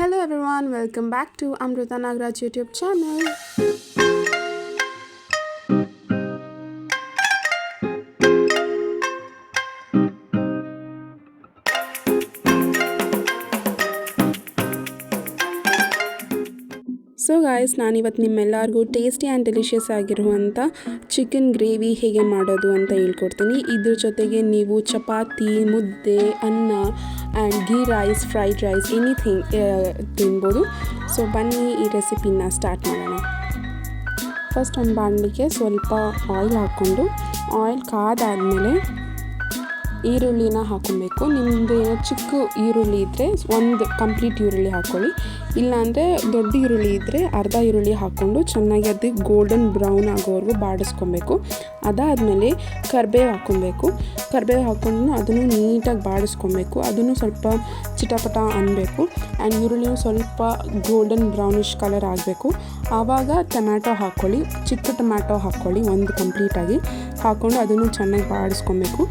Hello everyone, welcome back to Amrita Nagraj YouTube channel. So guys ನಾನಿವತ್ತು ನಿಮ್ಮೆಲ್ಲರಿಗೂ tasty and delicious ಆಗಿರುವಂಥ chicken gravy ಹೇಗೆ ಮಾಡೋದು ಅಂತ ಹೇಳ್ಕೊಡ್ತೀನಿ ಇದ್ರ ಜೊತೆಗೆ ನೀವು ಚಪಾತಿ ಮುದ್ದೆ ಅನ್ನ and ghee rice fried rice anything ತಿನ್ಬೋದು. ಸೊ ಬನ್ನಿ ಈ ರೆಸಿಪಿನ ಸ್ಟಾರ್ಟ್ ಮಾಡೋಣ. ಫಸ್ಟ್ ಒಂದು ಬಾಣಲಿಗೆ ಸ್ವಲ್ಪ ಆಯಿಲ್ ಹಾಕ್ಕೊಂಡು ಆಯಿಲ್ ಕಾದಾದಮೇಲೆ ಈರುಳ್ಳಿನ ಹಾಕೊಬೇಕು. ನಿಮ್ಮದು ಏನೋ ಚಿಕ್ಕ ಈರುಳ್ಳಿ ಇದ್ದರೆ ಒಂದು ಕಂಪ್ಲೀಟ್ ಈರುಳ್ಳಿ ಹಾಕ್ಕೊಳ್ಳಿ ಇಲ್ಲಾಂದರೆ ದೊಡ್ಡ ಈರುಳ್ಳಿ ಇದ್ದರೆ ಅರ್ಧ ಈರುಳ್ಳಿ ಹಾಕ್ಕೊಂಡು ಚೆನ್ನಾಗಿ ಅದು ಗೋಲ್ಡನ್ ಬ್ರೌನ್ ಆಗೋವರೆಗೂ ಬಾಡಿಸ್ಕೊಬೇಕು. ಅದಾದಮೇಲೆ ಕರ್ಬೇವು ಹಾಕ್ಕೊಬೇಕು ಕರ್ಬೇವು ಹಾಕ್ಕೊಂಡು ಅದನ್ನು ನೀಟಾಗಿ ಬಾಡಿಸ್ಕೊಬೇಕು. ಅದನ್ನು ಸ್ವಲ್ಪ ಚಿಟಪಟ ಅನ್ನಬೇಕು ಆ್ಯಂಡ್ ಈರುಳ್ಳಿಯು ಸ್ವಲ್ಪ ಗೋಲ್ಡನ್ ಬ್ರೌನಿಷ್ ಕಲರ್ ಆಗಬೇಕು. ಆವಾಗ ಟೊಮ್ಯಾಟೊ ಹಾಕ್ಕೊಳ್ಳಿ ಚಿಕ್ಕ ಟೊಮ್ಯಾಟೊ ಹಾಕ್ಕೊಳ್ಳಿ ಒಂದು ಕಂಪ್ಲೀಟಾಗಿ ಹಾಕ್ಕೊಂಡು ಅದನ್ನು ಚೆನ್ನಾಗಿ ಬಾಡಿಸ್ಕೊಬೇಕು.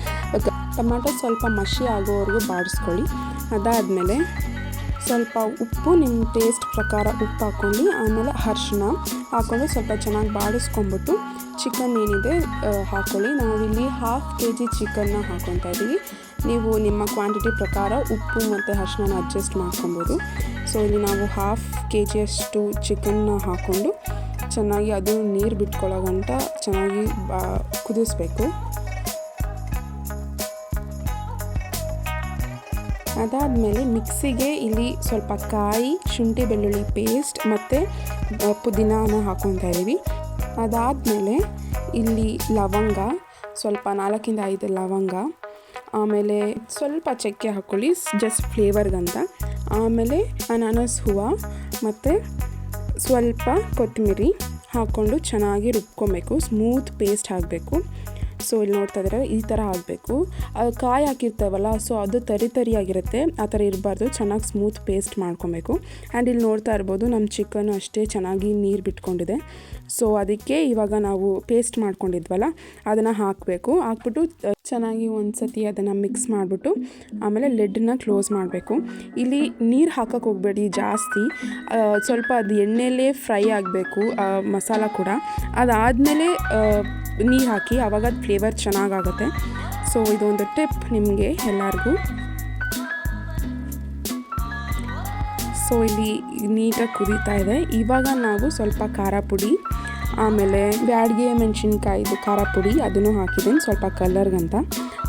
ಟೊಮ್ಯಾಟೊ ಸ್ವಲ್ಪ ಮಷಿ ಆಗೋವರೆಗೂ ಬಾಡಿಸ್ಕೊಳ್ಳಿ. ಅದಾದಮೇಲೆ ಸ್ವಲ್ಪ ಉಪ್ಪು, ನಿಮ್ಮ ಟೇಸ್ಟ್ ಪ್ರಕಾರ ಉಪ್ಪು ಹಾಕ್ಕೊಂಡು, ಆಮೇಲೆ ಅರ್ಶಿನ ಹಾಕ್ಕೊಂಡು ಸ್ವಲ್ಪ ಚೆನ್ನಾಗಿ ಬಾಡಿಸ್ಕೊಂಬಿಟ್ಟು ಚಿಕನ್ ಏನಿದೆ ಹಾಕ್ಕೊಳ್ಳಿ ನಾವಿಲ್ಲಿ ಹಾಫ್ ಕೆ ಜಿ ಚಿಕನ್ನ ಹಾಕ್ಕೊತಾ ಇದ್ದೀವಿ. ನೀವು ನಿಮ್ಮ ಕ್ವಾಂಟಿಟಿ ಪ್ರಕಾರ ಉಪ್ಪು ಮತ್ತು ಅರ್ಶಿನ ಅಡ್ಜಸ್ಟ್ ಮಾಡ್ಕೊಬೋದು ಸೊ ಇಲ್ಲಿ ನಾವು ಹಾಫ್ ಕೆ ಜಿಯಷ್ಟು ಚಿಕನ್ನ ಹಾಕ್ಕೊಂಡು ಚೆನ್ನಾಗಿ ಅದು ನೀರು ಬಿಟ್ಕೊಳ್ಳೋ ಗಂಟ ಚೆನ್ನಾಗಿ ಬಾ ಕುದಿಸ್ಬೇಕು. ಅದಾದಮೇಲೆ ಮಿಕ್ಸಿಗೆ ಇಲ್ಲಿ ಸ್ವಲ್ಪ ಕಾಯಿ, ಶುಂಠಿ, ಬೆಳ್ಳುಳ್ಳಿ ಪೇಸ್ಟ್ ಮತ್ತು ಪುದೀನಾನ ಹಾಕ್ಕೊತಾ ಇದ್ದೀವಿ. ಅದಾದಮೇಲೆ ಇಲ್ಲಿ ಲವಂಗ, ಸ್ವಲ್ಪ ನಾಲ್ಕಿಂದ ಐದು ಲವಂಗ, ಆಮೇಲೆ ಸ್ವಲ್ಪ ಚಕ್ಕೆ ಹಾಕ್ಕೊಳ್ಳಿ ಜಸ್ಟ್ ಫ್ಲೇವರ್ಗಂತ ಆಮೇಲೆ ಅನಾನಸ್ ಹೂವು ಮತ್ತು ಸ್ವಲ್ಪ ಕೊತ್ತಂಬರಿ ಹಾಕ್ಕೊಂಡು ಚೆನ್ನಾಗಿ ರುಬ್ಕೊಬೇಕು ಸ್ಮೂತ್ ಪೇಸ್ಟ್ ಹಾಕಬೇಕು. ಸೊ ಇಲ್ಲಿ ನೋಡ್ತಾ ಇದ್ದಾರೆ, ಈ ಥರ ಆಗಬೇಕು. ಕಾಯಿ ಹಾಕಿರ್ತಾವಲ್ಲ, ಸೊ ಅದು ತರಿ ತರಿಯಾಗಿರುತ್ತೆ. ಆ ಥರ ಇರಬಾರ್ದು, ಚೆನ್ನಾಗಿ ಸ್ಮೂತ್ ಪೇಸ್ಟ್ ಮಾಡ್ಕೊಬೇಕು. ಆ್ಯಂಡ್ ಇಲ್ಲಿ ನೋಡ್ತಾ ಇರ್ಬೋದು ನಮ್ಮ ಚಿಕನ್ ಅಷ್ಟೇ ಚೆನ್ನಾಗಿ ನೀರು ಬಿಟ್ಕೊಂಡಿದೆ. ಸೊ ಅದಕ್ಕೆ ಇವಾಗ ನಾವು ಪೇಸ್ಟ್ ಮಾಡ್ಕೊಂಡಿದ್ವಲ್ಲ, ಅದನ್ನು ಹಾಕಬೇಕು. ಹಾಕ್ಬಿಟ್ಟು ಚೆನ್ನಾಗಿ ಒಂದು ಸತಿ ಅದನ್ನು ಮಿಕ್ಸ್ ಮಾಡಿಬಿಟ್ಟು ಆಮೇಲೆ ಲೆಡ್ಡನ್ನ ಕ್ಲೋಸ್ ಮಾಡಬೇಕು. ಇಲ್ಲಿ ನೀರು ಹಾಕಕ್ಕೆ ಹೋಗಬೇಡಿ ಜಾಸ್ತಿ. ಸ್ವಲ್ಪ ಅದು ಎಣ್ಣೆಯಲ್ಲೇ ಫ್ರೈ ಆಗಬೇಕು ಮಸಾಲ ಕೂಡ. ಅದಾದಮೇಲೆ ನೀರು ಹಾಕಿ ಆವಾಗ ಅದು ಫ್ಲೇವರ್ ಚೆನ್ನಾಗಾಗುತ್ತೆ. ಸೊ ಇದೊಂದು ಟಿಪ್ ನಿಮಗೆ ಎಲ್ಲರಿಗೂ. ಸೊ ಇಲ್ಲಿ ನೀಟಾಗಿ ಕುದೀತಾ ಇದೆ. ಇವಾಗ ನಾವು ಸ್ವಲ್ಪ ಖಾರ ಪುಡಿ ಆಮೇಲೆ ಬ್ಯಾಡ್ಗೆ ಮೆಣಸಿನ್ಕಾಯಿದು ಖಾರ ಪುಡಿ, ಅದನ್ನು ಹಾಕಿದ್ದೀನಿ, ಸ್ವಲ್ಪ ಕಲರ್ಗಂತ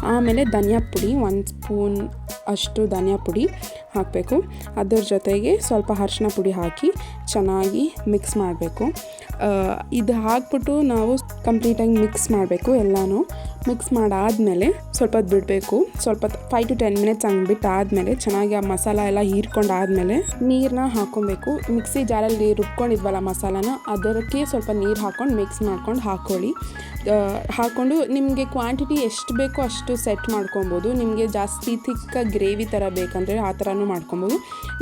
ಆಮೇಲೆ ಧನಿಯಾ ಪುಡಿ, ಒಂದು ಸ್ಪೂನ್ ಅಷ್ಟು ಧನಿಯಾ ಪುಡಿ. ಹಾಕಬೇಕು. ಅದರ ಜೊತೆಗೆ ಸ್ವಲ್ಪ ಅರಿಶಿನ ಪುಡಿ ಹಾಕಿ ಚೆನ್ನಾಗಿ ಮಿಕ್ಸ್ ಮಾಡಬೇಕು. ಇದು ಹಾಕ್ಬಿಟ್ಟು ನಾವು ಕಂಪ್ಲೀಟಾಗಿ ಮಿಕ್ಸ್ ಮಾಡಬೇಕು ಎಲ್ಲನೂ. ಮಿಕ್ಸ್ ಮಾಡಾದಮೇಲೆ ಸ್ವಲ್ಪ ಹೊತ್ತು ಬಿಡಬೇಕು. ಸ್ವಲ್ಪ ಫೈವ್ ಟು ಟೆನ್ ಮಿನಿಟ್ಸ್ ಹಂಗೆ ಬಿಟ್ಟು ಆದಮೇಲೆ ಚೆನ್ನಾಗಿ ಆ ಮಸಾಲ ಎಲ್ಲ ಹೀರ್ಕೊಂಡು ಆದಮೇಲೆ ನೀರನ್ನ ಹಾಕ್ಕೊಬೇಕು ಮಿಕ್ಸಿ ಜಾರಲ್ಲಿ ರುಬ್ಕೊಂಡಿದ್ವಲ್ಲ ಮಸಾಲಾನ, ಅದಕ್ಕೆ ಸ್ವಲ್ಪ ನೀರು ಹಾಕ್ಕೊಂಡು ಮಿಕ್ಸ್ ಮಾಡ್ಕೊಂಡು ಹಾಕ್ಕೊಳ್ಳಿ ಹಾಕ್ಕೊಂಡು ನಿಮಗೆ ಕ್ವಾಂಟಿಟಿ ಎಷ್ಟು ಬೇಕೋ ಅಷ್ಟು ಸೆಟ್ ಮಾಡ್ಕೊಬೋದು. ನಿಮಗೆ ಜಾಸ್ತಿ ಥಿಕ್ಕ ಗ್ರೇವಿ ಥರ ಬೇಕಂದರೆ ಆ ಥರನೂ ಮಾಡ್ಕೊಬೋದು.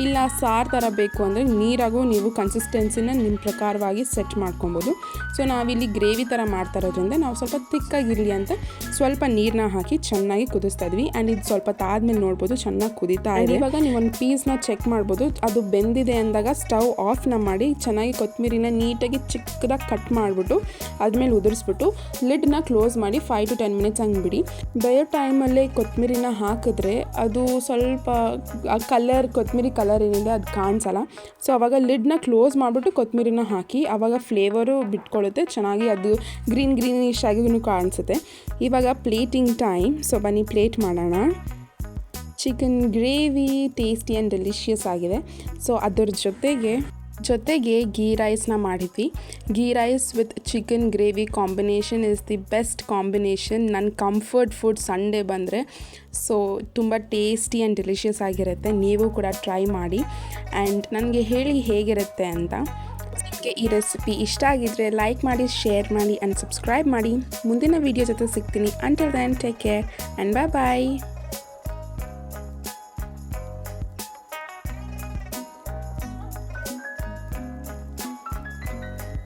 ಇಲ್ಲ ಸಾರು ಥರ ಬೇಕು ಅಂದರೆ ನೀರಾಗೂ ನೀವು ಕನ್ಸಿಸ್ಟೆನ್ಸಿನ ನಿಮ್ಮ ಪ್ರಕಾರವಾಗಿ ಸೆಟ್ ಮಾಡ್ಕೊಬೋದು. ಸೊ ನಾವಿಲ್ಲಿ ಗ್ರೇವಿ ಥರ ಮಾಡ್ತಾ ಇರೋದ್ರಿಂದ ನಾವು ಸ್ವಲ್ಪ ತಿಕ್ಕಾಗಿರಲಿ ಅಂತ ಸ್ವಲ್ಪ ನೀರನ್ನ ಹಾಕಿ ಚೆನ್ನಾಗಿ ಕುದಿಸ್ತಾ ಇದ್ವಿ. ಆ್ಯಂಡ್ ಇದು ಸ್ವಲ್ಪ ತಾದ್ಮೇಲೆ ನೋಡ್ಬೋದು ಚೆನ್ನಾಗಿ ಕುದೀತಾ ಇದೆ. ಇವಾಗ ನೀವು ಒಂದು ಪೀಸ್ನ ಚೆಕ್ ಮಾಡ್ಬೋದು. ಅದು ಬೆಂದಿದೆ ಅಂದಾಗ ಸ್ಟವ್ ಆಫ್ನ ಮಾಡಿ ಚೆನ್ನಾಗಿ ಕೊತ್ತಂಬರಿನ ನೀಟಾಗಿ ಚಿಕ್ಕದಾಗಿ ಕಟ್ ಮಾಡಿಬಿಟ್ಟು ಅದ್ಮೇಲೆ ಉದುರಿಸ್ಬಿಟ್ಟು ಲಿಡ್ನ ಕ್ಲೋಸ್ ಮಾಡಿ ಫೈವ್ ಟು ಟೆನ್ ಮಿನಿಟ್ಸ್ ಹಂಗೆ ಬಿಡಿ. ಬೇಯೋ ಟೈಮಲ್ಲೇ ಕೊತ್ತಂಬರಿನ ಹಾಕಿದ್ರೆ ಅದು ಸ್ವಲ್ಪ ಕಲರ್, ಕೊತ್ತಂಬರಿ ಕಲರ್ ಏನಿದೆ ಅದು ಕಾಣಿಸಲ್ಲ. ಸೊ ಅವಾಗ ಲಿಡ್ನ ಕ್ಲೋಸ್ ಮಾಡಿಬಿಟ್ಟು ಕೊತ್ತಂಬರಿನ ಹಾಕಿ ಆವಾಗ ಫ್ಲೇವರು ಬಿಟ್ಕೊಳ್ಳುತ್ತೆ ಚೆನ್ನಾಗಿ ಅದು ಗ್ರೀನ್ ಗ್ರೀನಿಶ್ ಆಗಿ ಕಾಣಿಸುತ್ತೆ. ಇವಾಗ ಪ್ಲೇಟಿಂಗ್ ಟೈಮ್ ಸೊ ಬನ್ನಿ ಪ್ಲೇಟ್ ಮಾಡೋಣ. Chicken gravy tasty and delicious ಆಗಿದೆ. ಸೊ ಅದರ ಜೊತೆಗೆ ಜೊತೆಗೆ ಗೀ ರೈಸ್ನ ಮಾಡಿದ್ವಿ. Ghee rice with chicken gravy combination is the best combination. ನನ್ನ ಕಂಫರ್ಟ್ ಫುಡ್ ಸಂಡೇ ಬಂದರೆ. ಸೊ, ತುಂಬ ಟೇಸ್ಟಿ ಆ್ಯಂಡ್ ಡೆಲಿಷಿಯಸ್ ಆಗಿರುತ್ತೆ. ನೀವು ಕೂಡ ಟ್ರೈ ಮಾಡಿ. ಆ್ಯಂಡ್ ನನಗೆ ಹೇಳಿ ಹೇಗಿರುತ್ತೆ ಅಂತ. ನಿಮಗೆ ಈ ರೆಸಿಪಿ ಇಷ್ಟ ಆಗಿದ್ರೆ ಲೈಕ್ ಮಾಡಿ, ಶೇರ್ ಮಾಡಿ ಆ್ಯಂಡ್ ಸಬ್ಸ್ಕ್ರೈಬ್ ಮಾಡಿ. ಮುಂದಿನ ವೀಡಿಯೋ ಜೊತೆ ಸಿಗ್ತೀನಿ. Until then take care and bye bye